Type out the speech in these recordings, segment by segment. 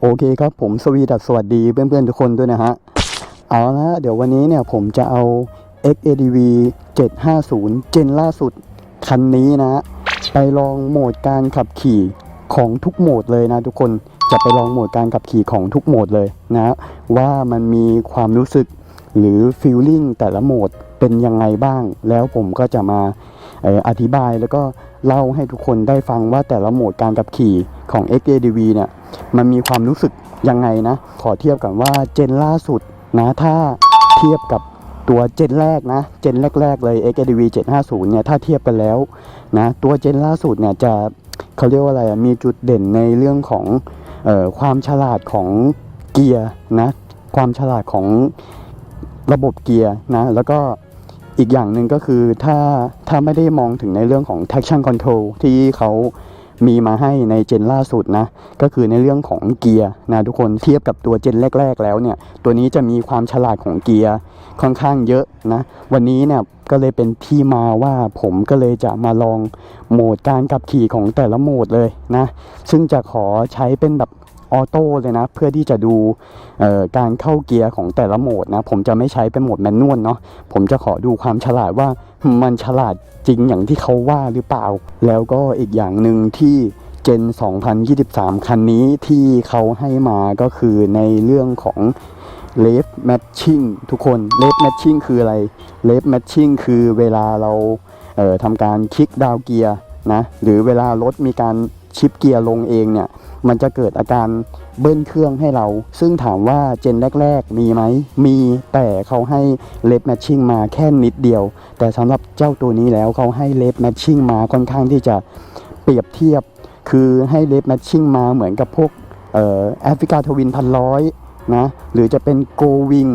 โอเคครับผมสวีดัสสวัสดีเพื่อนๆทุกคนด้วยนะฮะ เอาละเดี๋ยววันนี้เนี่ยผมจะเอา XADV 750 เจนล่าสุด คันนี้นะ ไปลองโหมดการขับขี่ของทุกโหมดเลยนะทุกคนจะไปลองโหมดการขับขี่ของทุกโหมดเลยนะว่ามันมีความรู้สึกหรือฟีลลิ่งแต่ละโหมดเป็นยังไงบ้าง แล้วผมก็จะมาออธิบายแล้วก็ เล่าให้ทุกคนได้ฟังว่าแต่ละโหมดการขับขี่ของ XADV เนี่ยมันมีความรู้สึกยังไงนะ ขอเทียบกันว่าเจนล่าสุดนะถ้าเทียบกับตัวเจนแรกนะ เจนแรก ๆ เลย XADV 750 เนี่ย ถ้าเทียบกันแล้วนะตัวเจนล่าสุดเนี่ยจะเขาเรียกว่าอะไรอะมีจุดเด่นในเรื่องของออความฉลาดของเกียร์นะ ความฉลาดของระบบเกียร์นะ แล้วก็ อีกอย่างหนึ่งก็คือถ้าถ้าไม่ได้มองถึงในเรื่องของ traction control ที่เขามีมาให้ในเจนล่าสุดนะ ก็คือในเรื่องของเกียร์นะทุกคนเทียบกับตัวเจนแรก ๆ แล้วเนี่ย ตัวนี้จะมีความฉลาดของเกียร์ค่อนข้างเยอะนะ วันนี้เนี่ยก็เลยเป็นที่มาว่าผมก็เลยจะมาลองโหมดการขับขี่ของแต่ละโหมดเลยนะ ซึ่งจะขอใช้เป็นแบบ ออโต้เลยนะ เพื่อที่จะดูการเข้าเกียร์ของแต่ละโหมดนะ ผมจะไม่ใช้เป็นโหมดแมนนวลเนาะผมจะขอดูความฉลาดว่ามันฉลาดจริงอย่างที่เขาว่าหรือเปล่า แล้วก็อีกอย่างหนึ่งที่เจน 2023 คันนี้ที่เขาให้มาก็คือในเรื่องของเลฟแมทชิ่งทุกคนเลฟแมทชิ่งคืออะไรเลฟแมทชิ่งคือเวลาเราเทำการคลิกดาวเกียร์นะหรือเวลารถมีการชิปเกียร์ลงเองเนี่ย มันจะเกิดอาการเบิ้ลเครื่องให้เรา ซึ่งถามว่าเจนแรก ๆ มีไหม มีแต่เขาให้เลฟแมทชิ่งมาแค่นิดเดียว แต่สำหรับเจ้าตัวนี้แล้วเขาให้เลฟแมทชิ่งมาค่อนข้างที่จะเปรียบเทียบ คือให้เลฟแมทชิ่งมาเหมือนกับพวกแอฟริกาทวินพันร้อยนะหรือจะเป็นโกวิง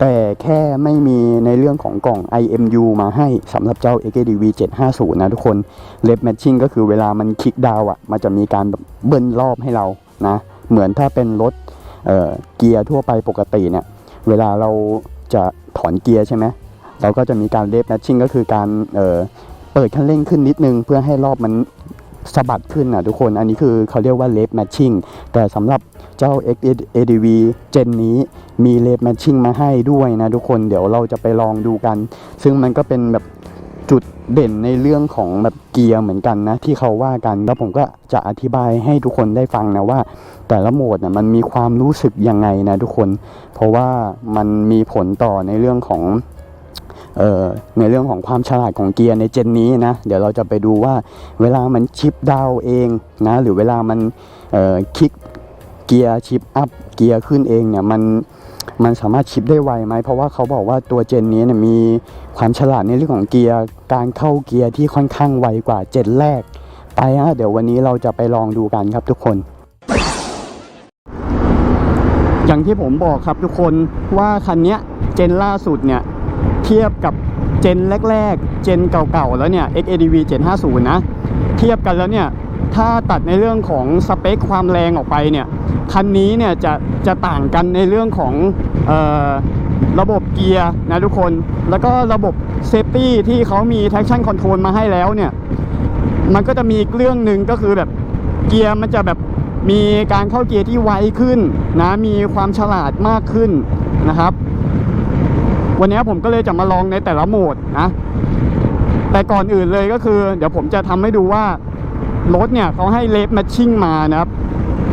แต่แค่ไม่มีในเรื่องของกล่อง IMU มาให้สำหรับเจ้า AKDV 750 นะทุกคนเลฟแมทชิ่งก็คือเวลามันคลิกดาวน์อะ มันจะมีการแบบเบิ้ลรอบให้เรานะ เหมือนถ้าเป็นรถเเกียร์ทั่วไปปกติเนี่ย เวลาเราจะถอนเกียร์ใช่ไหมเราก็จะมีการเลฟแมทชิ่งก็คือการเเปิดคันเร่งขึ้นนิดนึง เพื่อให้รอบมัน สะบัดขึ้นนะทุกคน อันนี้คือเขาเรียกว่าเลฟแมทชิ่งแต่สำหรับเจ้า XADV เจนนี้มีเลฟแมทชิ่งมาให้ด้วยนะทุกคนเดี๋ยวเราจะไปลองดูกัน ซึ่งมันก็เป็นแบบจุดเด่นในเรื่องของแบบเกียร์เหมือนกันนะ ที่เขาว่ากันแล้วผมก็จะอธิบายให้ทุกคนได้ฟังนะว่า แต่ละโหมดนะมันมีความรู้สึกยังไงนะทุกคน เพราะว่ามันมีผลต่อในเรื่องของ ในเรื่องของความฉลาดของเกียร์ในเจนนี้นะ เดี๋ยวเราจะไปดูว่าเวลามันชิปดาวเองนะ หรือเวลามันคลิกเกียร์ชิปอัพเกียร์ขึ้นเองเนี่ยมันมันสามารถชิปได้ไวไหม เพราะว่าเขาบอกว่าตัวเจนนี้เนี่ยมีความฉลาดในเรื่องของเกียร์การเข้าเกียร์ที่ค่อนข้างไวกว่าเจนแรก ไปฮะเดี๋ยววันนี้เราจะไปลองดูกันครับทุกคน อย่างที่ผมบอกครับทุกคนว่าคันนี้เจนล่าสุดเนี่ย เทียบกับเจนแรกๆ เจนเก่าๆ แล้วเนี่ย XADV 750 นะ เทียบกันแล้วเนี่ย ถ้าตัดในเรื่องของสเปคความแรงออกไปเนี่ย คันนี้เนี่ยจะจะต่างกันในเรื่องของออระบบเกียร์นะทุกคน แล้วก็ระบบเซฟตี้ที่เขามี traction control มาให้แล้วเนี่ย มันก็จะมีเรื่องหนึ่งก็คือแบบเกียร์มันจะแบบมีการเข้าเกียร์ที่ไวขึ้นนะ มีความฉลาดมากขึ้นนะครับ วันนี้ผมก็เลยจะมาลองในแต่ละโหมดนะ แต่ก่อนอื่นเลยก็คือ เดี๋ยวผมจะทำให้ดูว่ารถเนี่ยเขาให้เลฟแมทชิ่งมานะครับ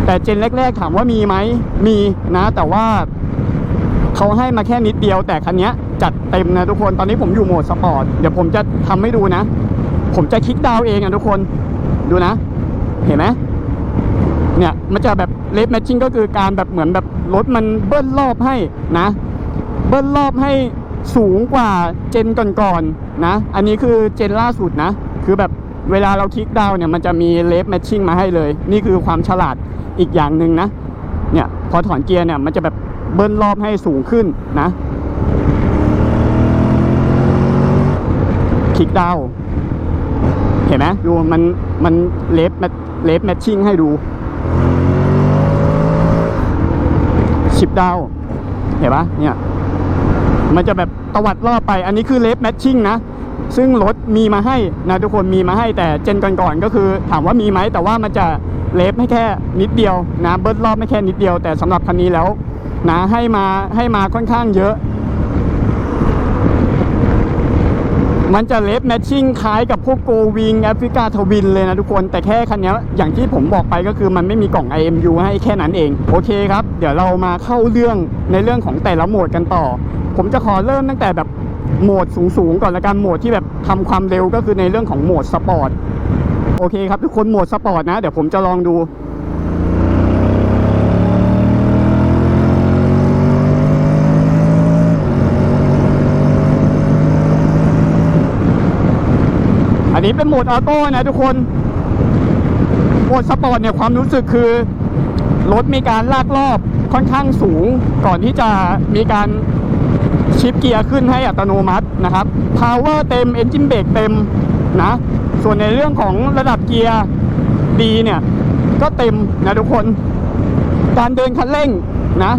แต่เจนแรกๆถามว่ามีไหมมีนะ แต่ว่าเขาให้มาแค่นิดเดียว แต่คันนี้จัดเต็มนะทุกคนตอนนี้ผมอยู่โหมดสปอร์ตเดี๋ยวผมจะทำให้ดูนะ ผมจะคลิกดาวเองอะทุกคนดูนะ เห็นไหมเนี่ยมันจะแบบเลฟแมทชิ่งก็คือการแบบเหมือนแบบรถมันเบิ้ลรอบให้นะ เบิ้ลรอบให้สูงกว่าเจนก่อนๆนะ อันนี้คือเจนล่าสุดนะ คือแบบเวลาเราคลิกดาวเนี่ยมันจะมีเลฟแมทชิ่งมาให้เลย นี่คือความฉลาดอีกอย่างหนึ่งนะ เนี่ยพอถอนเกียร์เนี่ยมันจะแบบเบิ้ลรอบให้สูงขึ้นนะ คลิกดาวเห็นไหมดูมันมันเลฟเลฟแมทชิ่งให้ดูชิปดาวเห็นปะเนี่ย มันจะแบบตวัดรอบไป อันนี้คือเลฟแมทชิ่งนะ ซึ่งรถมีมาให้นะทุกคนมีมาให้แต่เจนก่อนๆก็คือถามว่ามีไหมแต่ว่ามันจะเลฟให้แค่นิดเดียวนะเบิร์ดรอบไม่แค่นิดเดียว แต่สำหรับคันนี้แล้วนะให้มาให้มาค่อนข้างเยอะ มันจะเลฟแมทชิ่งคล้ายกับพวกโกวิงแอฟริกาทวินเลยนะทุกคนแต่แค่คันนี้อย่างที่ผมบอกไปก็คือมันไม่มีกล่อง IMU ให้แค่นั้นเอง โอเคครับ เดี๋ยวเรามาเข้าเรื่องในเรื่องของแต่ละโหมดกันต่อ ผมจะขอเริ่มตั้งแต่แบบโหมดสูงๆก่อนละกันโหมดที่แบบทำความเร็วก็คือในเรื่องของโหมดสปอร์ตโอเคครับทุกคนโหมดสปอร์ตนะ เดี๋ยวผมจะลองดู นี้เป็นโหมดออโต้นะทุกคน โหมดสปอร์ตเนี่ยความรู้สึกคือ รถมีการลากรอบค่อนข้างสูง ก่อนที่จะมีการชิปเกียร์ขึ้นให้อัตโนมัตินะครับ power เต็ม engine brake เต็มนะ ส่วนในเรื่องของระดับเกียร์ดีเนี่ย ก็เต็มนะทุกคน การเดินคันเร่งนะ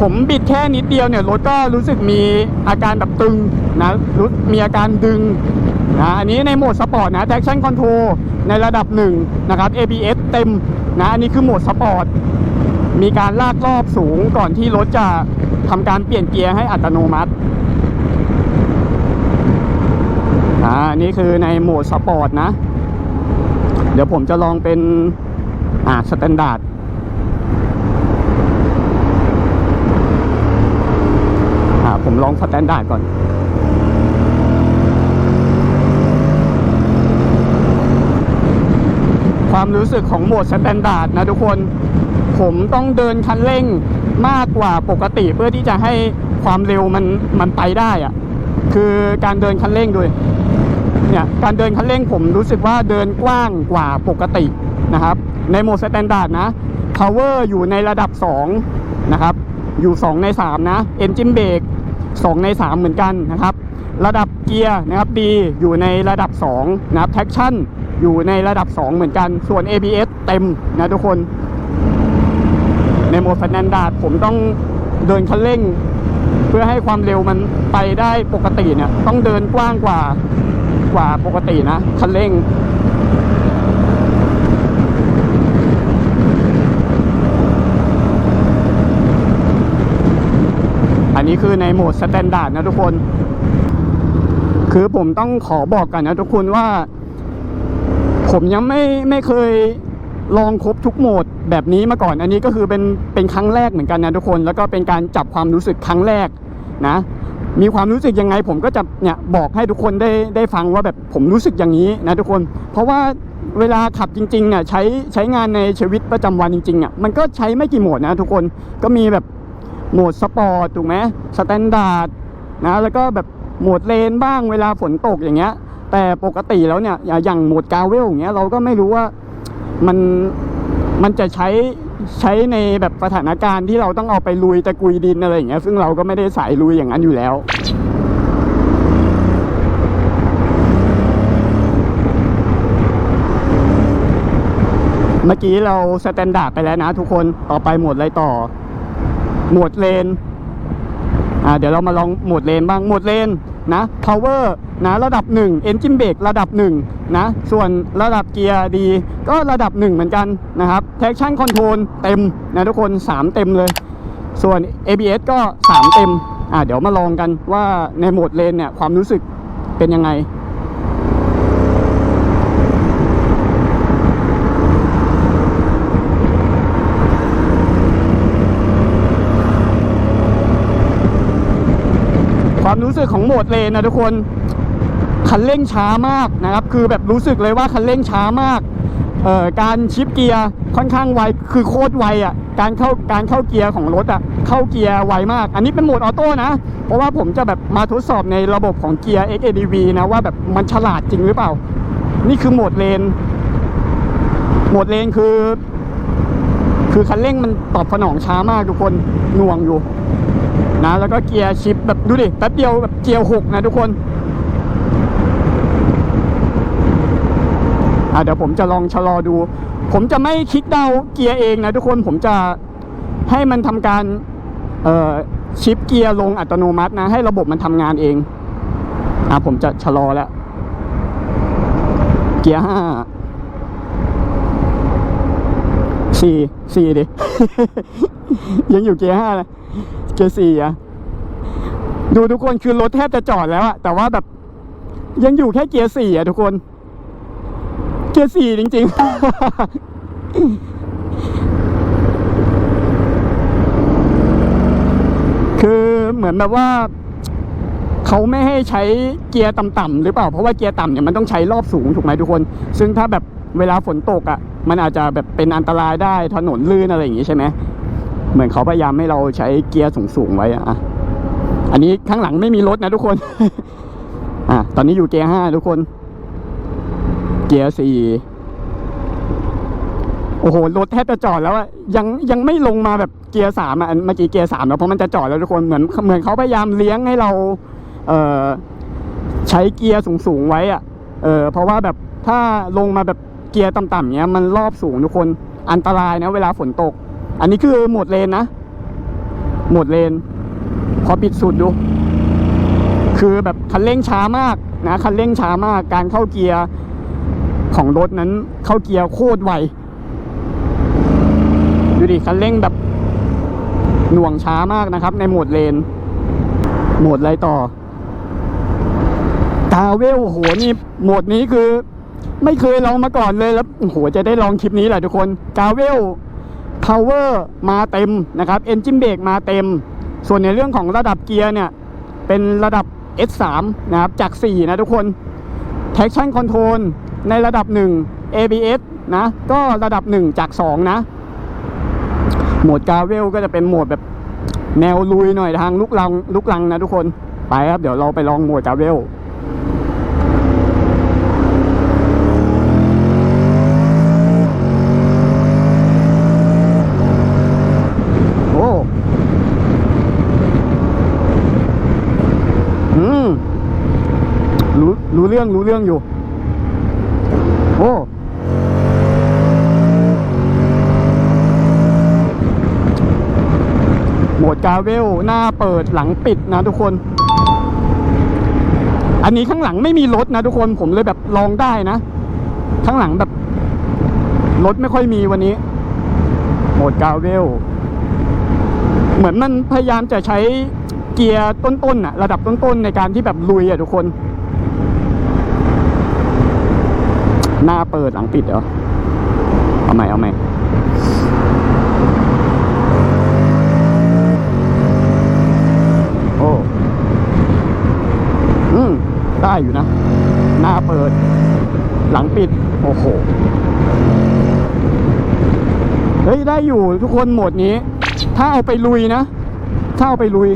ผมบิดแค่นิดเดียวเนี่ยรถก็รู้สึกมีอาการแบบตึงนะรู้มีอาการดึงนะอันนี้ในโหมดสปอร์ตนะ traction control ในระดับหนึ่งนะครับ ABS เต็มนะอันนี้คือโหมดสปอร์ตมีการลากรอบสูงก่อนที่รถจะทำการเปลี่ยนเกียร์ให้อัตโนมัติอ่านนี่คือในโหมดสปอร์ตนะ เดี๋ยวผมจะลองเป็นอ่าสแตนดาร์ด อ่า ผมลองสแตนดาร์ดก่อน ความรู้สึกของโหมดสแตนดาร์ดนะทุกคน ผมต้องเดินคันเร่งมากกว่าปกติเพื่อที่จะให้ความเร็วมันมันไปได้อะคือการเดินคันเร่งด้วยเนี่ยการเดินคันเร่งผมรู้สึกว่าเดินกว้างกว่าปกตินะครับ ในโหมดสแตนดาร์ดนะ power อยู่ในระดับ 2 นะครับ อยู่ 2 ใน 3 นะ engine brake 2 ใน 3 เหมือนกันนะครับ ระดับเกียร์นะครับดีอยู่ในระดับ 2 นะครับ traction อยู่ในระดับ 2 เหมือนกัน ส่วน ABS เต็มนะทุกคน ในโหมดสแตนดาร์ดผมต้องเดินคันเร่ง เพื่อให้ความเร็วมันไปได้ปกติเนี่ยต้องเดินกว้างกว่ากว่าปกตินะคันเร่ง นี้คือในโหมดสแตนดาร์ดนะทุกคน คือผมต้องขอบอกกันนะทุกคนว่า ผมยังไม่ไม่เคยลองครบทุกโหมดแบบนี้มาก่อน อันนี้ก็คือเป็นเป็นครั้งแรกเหมือนกันนะทุกคน แล้วก็เป็นการจับความรู้สึกครั้งแรกนะ มีความรู้สึกยังไง ผมก็จะเนี่ยบอกให้ทุกคนได้ได้ฟังว่าแบบผมรู้สึกอย่างนี้นะทุกคน เพราะว่าเวลาขับจริงๆเนี่ยใช้ใช้งานในชีวิตประจำวันจริงๆอะมันก็ใช้ไม่กี่โหมดนะทุกคนก็มีแบบ โหมดสปอร์ตถูกไหมสแตนดาร์ดนะแล้วก็แบบโหมดเลนบ้างเวลาฝนตกอย่างเงี้ย แต่ปกติแล้วเนี่ยอย่างโหมดกาเวลอย่างเงี้ยเราก็ไม่รู้ว่ามันมันจะใช้ใช้ในแบบสถานการณ์ที่เราต้องเอาไปลุยตะกุยดินอะไรอย่างเงี้ยซึ่งเราก็ไม่ได้สายลุยอย่างนั้นอยู่แล้วเมื่อกี้เราสแตนดาร์ดไปแล้วนะทุกคนต่อไปโหมดอะไรต่อ หมดเลนอ่าเดี๋ยวเรามาลองโหมดเลนบ้างโหมดเลนนะ power นะระดับ 1 engine brake ระดับ 1 นะ ส่วนระดับเกียร์ดีก็ระดับ 1 เหมือนกันนะครับ traction control เต็มนะทุกคน 3 เต็มเลย ส่วน ABS ก็ 3 เต็มอ่าเดี๋ยวมาลองกันว่าในโหมดเลนเนี่ยความรู้สึกเป็นยังไง ความรู้สึกของโหมดเลนนะทุกคนคันเร่งช้ามากนะครับ คือแบบรู้สึกเลยว่าคันเร่งช้ามากเอ่อการชิปเกียร์ค่อนข้างไวคือโคตรไวอะการเข้าการเข้าเกียร์ของรถอะเข้าเกียร์ไวมาก อันนี้เป็นโหมดออโต้นะ เพราะว่าผมจะแบบมาทดสอบในระบบของเกียร์ XADV นะว่าแบบมันฉลาดจริงหรือเปล่า นี่คือโหมดเลนโหมดเลนคือ คือคันเร่งมันตอบสนองช้ามากทุกคนหน่วงอยู่ นะแล้วก็เกียร์ชิปแบบดูดิแป๊บเดียวแบบเกียร์หกนะทุกคนอะเดี๋ยวผมจะลองชะลอดู ผมจะไม่คลิกเดาเกียร์เองนะทุกคนผมจะให้มันทำการเอ่อชิปเกียร์ลงอัตโนมัตินะ ให้ระบบมันทำงานเองอะผมจะชะลอแล้วเกียร์ห้า สี่สี่ดิ ยังอยู่เกียร์ห้านะเกียร์สี่อะดูทุกคนคือรถแทบจะจอดแล้วอะแต่ว่าแบบ ยังอยู่แค่เกียร์สี่อะทุกคน เกียร์สี่จริง ๆ คือเหมือนแบบว่าเขาไม่ให้ใช้เกียร์ต่ำๆหรือเปล่า เพราะว่าเกียร์ต่ำเนี่ยมันต้องใช้รอบสูงถูกไหมทุกคน ซึ่งถ้าแบบ เวลาฝนตกอะ่ะ มันอาจจะแบบเป็นอันตรายได้ถนนลื่นอะไรอย่างงี้ใช่ไหมเหมือนเขาพยายามให้เราใช้เกียร์สูงๆไว้อะ่ะอันนี้ข้างหลังไม่มีรถนะทุกคน อะตอนนี้อยู่เกียร์ห้าทุกคน เกียร์สี่โอ้โหรถแทบจะจอดแล้วอะยังยังไม่ลงมาแบบเกียร์สามอะเมื่อกี้เกียร์สามแล้วเพราะมันจะจอดแล้วทุกคนเหมือนเหมือนเขาพยายามเลี้ยงให้เรา เอ่อใช้เกียร์สูงๆไว้อะเออเพราะว่าแบบถ้าลงมาแบบ กียร์ต่ำๆเนี้ยมันรอบสูงทุกคนอันตรายนะเวลาฝนตก อันนี้คือหมดเลนนะ หมดเลน พอปิดสุดดู คือแบบคันเร่งช้ามากนะคันเร่งช้ามากการเข้าเกียร์ของรถนั้นเข้าเกียร์โคตรไวดูดิคันเร่งแบบหน่วงช้ามากนะครับ ในโหมดเลน โหมดอะไรต่อกาเวลโหนี่โหมดนี้คือ ไม่เคยลองมาก่อนเลยแล้วโหจะได้ลองคลิปนี้แหละทุกคนกาเวล power มาเต็มนะครับ engine brake มาเต็ม ส่วนในเรื่องของระดับเกียร์เนี่ย เป็นระดับ S3 นะครับจาก 4 นะทุกคน traction control ในระดับ 1 ABS นะ ก็ระดับ 1 จาก 2 นะ โหมดกาเวลก็จะเป็นโหมดแบบแนวลุยหน่อยทางลุกลังลุกลังนะทุกคนไปครับ เดี๋ยวเราไปลองโหมดกาเวล โอ้ อืม รู้เรื่องรู้เรื่องอยู่ โอ้โหมดกาเวลหน้าเปิดหลังปิดนะทุกคน อันนี้ข้างหลังไม่มีรถนะทุกคนผมเลยแบบลองได้นะ ข้างหลังแบบรถไม่ค่อยมีวันนี้ โหมดกาเวล เหมือนมันพยายามจะใช้เกียร์ต้นๆอะระดับต้นๆในการที่แบบลุยอะทุกคน หน้าเปิดหลังปิดเหรอ เอาใหม่เอาใหม่โอ้ อืม ได้อยู่นะ หน้าเปิด หลังปิด โอ้โห เฮ้ย ได้อยู่ทุกคนโหมดนี้ ถ้าเอาไปลุยนะ ถ้าเอาไปลุย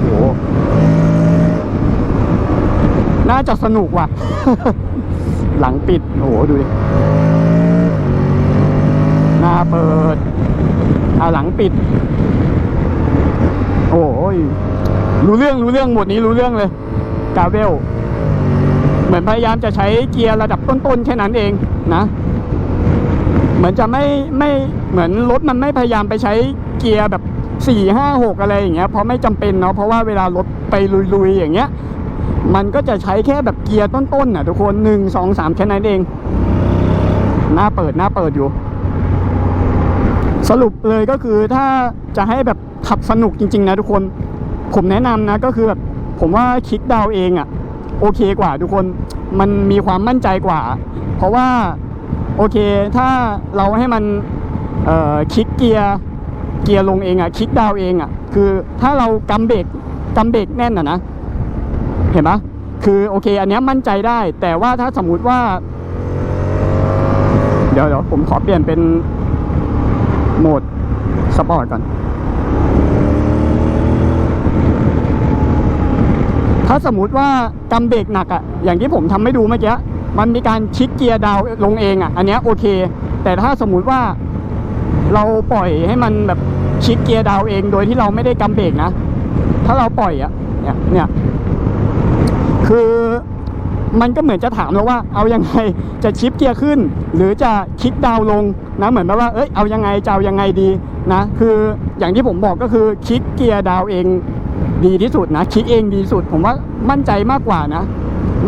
โอ้โห น่าจะสนุกว่ะ หลังปิด โอ้โห ดูดิ หน้าเปิดเอาหลังปิด โอ้ย รู้เรื่องรู้เรื่องหมดนี้รู้เรื่องเลย กาเวล เหมือนพยายามจะใช้เกียร์ระดับต้นๆแค่นั้นเองนะ เหมือนจะไม่ไม่เหมือนรถมันไม่พยายามไปใช้เกียร์แบบสี่ห้าหกอะไรอย่างเงี้ยเพราะไม่จำเป็นเนาะเพราะว่าเวลารถไปลุยๆอย่างเงี้ย มันก็จะใช้แค่แบบเกียร์ต้นๆน่ะทุกคนหนึ่งสองสามแค่นั้นเอง หน้าเปิดหน้าเปิดอยู่ สรุปเลยก็คือถ้าจะให้แบบขับสนุกจริง ๆ นะทุกคน ผมแนะนำนะก็คือแบบผมว่าคิกดาวเองอะโอเคกว่าทุกคนมันมีความมั่นใจกว่า เพราะว่าโอเคถ้าเราให้มันเอ่อคลิกเกียร์เกียร์ลงเองอะคลิกดาวเองอะคือถ้าเรากำเบรกกำเบรกแน่นอะนะ เห็นปะคือโอเค อันนี้มั่นใจได้ แต่ว่าถ้าสมมุติว่า เดี๋ยวเดี๋ยวผมขอเปลี่ยนเป็นโหมดสปอร์ตก่อน ถ้าสมมุติว่ากำเบรกหนักอะอย่างที่ผมทำให้ดูเมื่อกี้ มันมีการชิดเกียร์ดาวลงเองอะอันนี้โอเค แต่ถ้าสมมุติว่าเราปล่อยให้มันแบบชิดเกียร์ดาวเอง โดยที่เราไม่ได้กำเบรกนะ ถ้าเราปล่อยอะเนี่ยเนี่ย คือมันก็เหมือนจะถามเราว่าเอายังไงจะชิปเกียร์ขึ้น หรือจะคิกดาวน์ลงนะเหมือนแบบว่าเอ้ยเอายังไงจะเอายังไงดีนะคืออย่างที่ผมบอกก็คือคิกเกียร์ดาวเองดีที่สุดนะคิกเองดีที่สุด ผมว่ามั่นใจมากกว่านะ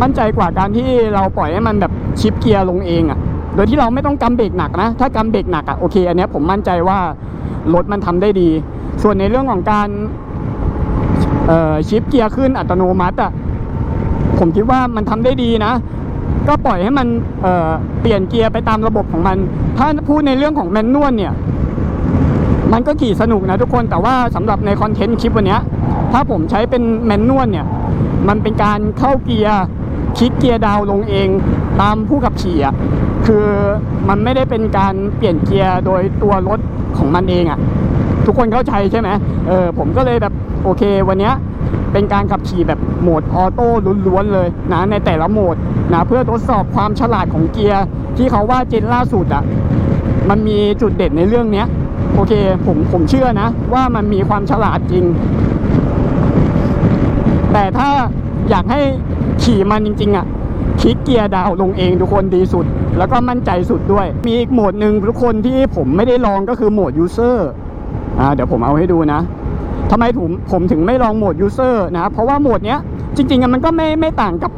มั่นใจกว่าการที่เราปล่อยให้มันแบบชิปเกียร์ลงเองอะ่ะโดยที่เราไม่ต้องกำเบรกหนักนะ ถ้ากำเบรกหนักอะ่ะโอเค อันนี้ผมมั่นใจว่ารถมันทำได้ดี ส่วนในเรื่องของการชิปเกียร์ขึ้นอัตโนมัติอะ่ะ ผมคิดว่ามันทำได้ดีนะ ก็ปล่อยให้มันเเปลี่ยนเกียร์ไปตามระบบของมัน ถ้าพูดในเรื่องของแมนนวลเนี่ย มันก็ขี่สนุกนะทุกคนแต่ว่าสำหรับในคอนเทนต์คลิปวันนี้ถ้าผมใช้เป็นแมนนวลเนี่ย มันเป็นการเข้าเกียร์คลิกเกียร์ดาวลงเองตามผู้ขับขี่อะคือมันไม่ได้เป็นการเปลี่ยนเกียร์โดยตัวรถของมันเองอะ ทุกคนเข้าใจใช่ไหมเออผมก็เลยแบบโอเควันเนี้ย เป็นการขับขี่แบบโหมดออโต้ล้วนๆเลยนะในแต่ละโหมดนะเพื่อทดสอบความฉลาดของเกียร์ที่เขาว่าเจนล่าสุดอะมันมีจุดเด่นในเรื่องเนี้ยโอเคผมผมเชื่อนะ ว่ามันมีความฉลาดจริง แต่ถ้าอยากให้ขี่มันจริง ๆอะคลิกเกียร์ดาวน์ลงเองทุกคนดีสุด แล้วก็มั่นใจสุดด้วย มีอีกโหมดหนึ่งทุกคนที่ผมไม่ได้ลองก็คือโหมดยูเซอร์อ่าเดี๋ยวผมเอาให้ดูนะ ทำไมผมผมถึงไม่ลองโหมดยูเซอร์นะเพราะว่าโหมดเนี้ยจริงๆมันก็ไม่ไม่ต่างกับ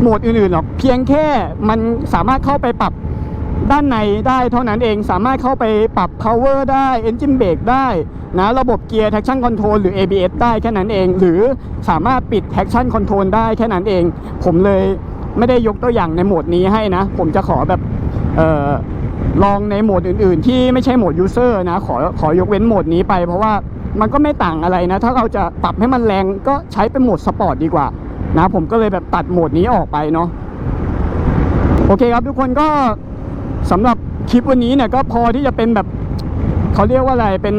โหมดอื่นๆหรอกเพียงแค่มันสามารถเข้าไปปรับด้านในได้เท่านั้นเองสามารถเข้าไปปรับ power ได้ engine brake ได้นะระบบเกียร์ traction control หรือ ABS ได้แค่นั้นเอง หรือสามารถปิด traction control ได้แค่นั้นเอง ผมเลยไม่ได้ยกตัวอย่างในโหมดนี้ให้นะ ผมจะขอแบบออลองในโหมดอื่นๆ ที่ไม่ใช่โหมด user นะ ขอขอยกเว้นโหมดนี้ไปเพราะว่า มันก็ไม่ต่างอะไรนะ ถ้าเราจะปรับให้มันแรงก็ใช้เป็นโหมดสปอร์ตดีกว่านะผมก็เลยแบบตัดโหมดนี้ออกไปเนาะโอเคครับทุกคนก็สำหรับคลิปวันนี้เนี่ยก็พอที่จะเป็นแบบเขาเรียกว่าอะไรเป็น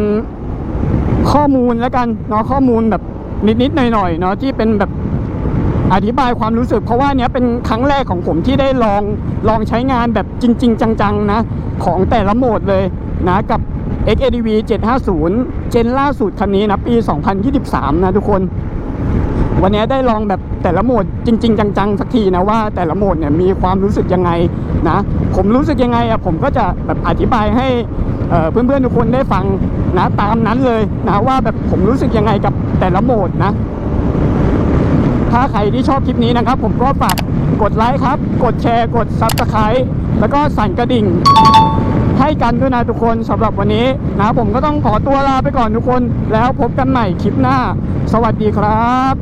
ข้อมูลแล้วกันเนาะข้อมูลแบบนิดๆหน่อยๆเนาะที่เป็นแบบอธิบายความรู้สึกเพราะว่าเนี้ยเป็นครั้งแรกของผมที่ได้ลองลองใช้งานแบบจริง ๆ จังๆนะของแต่ละโหมดเลยนะกับ XADV 750 เจนล่าสุดคันนี้นะปี 2023 นะทุกคน วันนี้ได้ลองแบบแต่ละโหมดจริง ๆ จังๆ สักทีนะว่าแต่ละโหมดเนี่ยมีความรู้สึกยังไงนะ ผมรู้สึกยังไงอะผมก็จะแบบอธิบายให้เอ่อเพื่อนๆทุกคนได้ฟังนะตามนั้นเลยนะว่าแบบผมรู้สึกยังไงกับแต่ละโหมดนะ ถ้าใครที่ชอบคลิปนี้นะครับ ผมก็ฝากกดไลค์ครับ กดแชร์ กด Subscribe แล้วก็สั่นกระดิ่ง ให้กันด้วยนะทุกคนสำหรับวันนี้นะผมก็ต้องขอตัวลาไปก่อนทุกคน แล้วพบกันใหม่คลิปหน้า สวัสดีครับ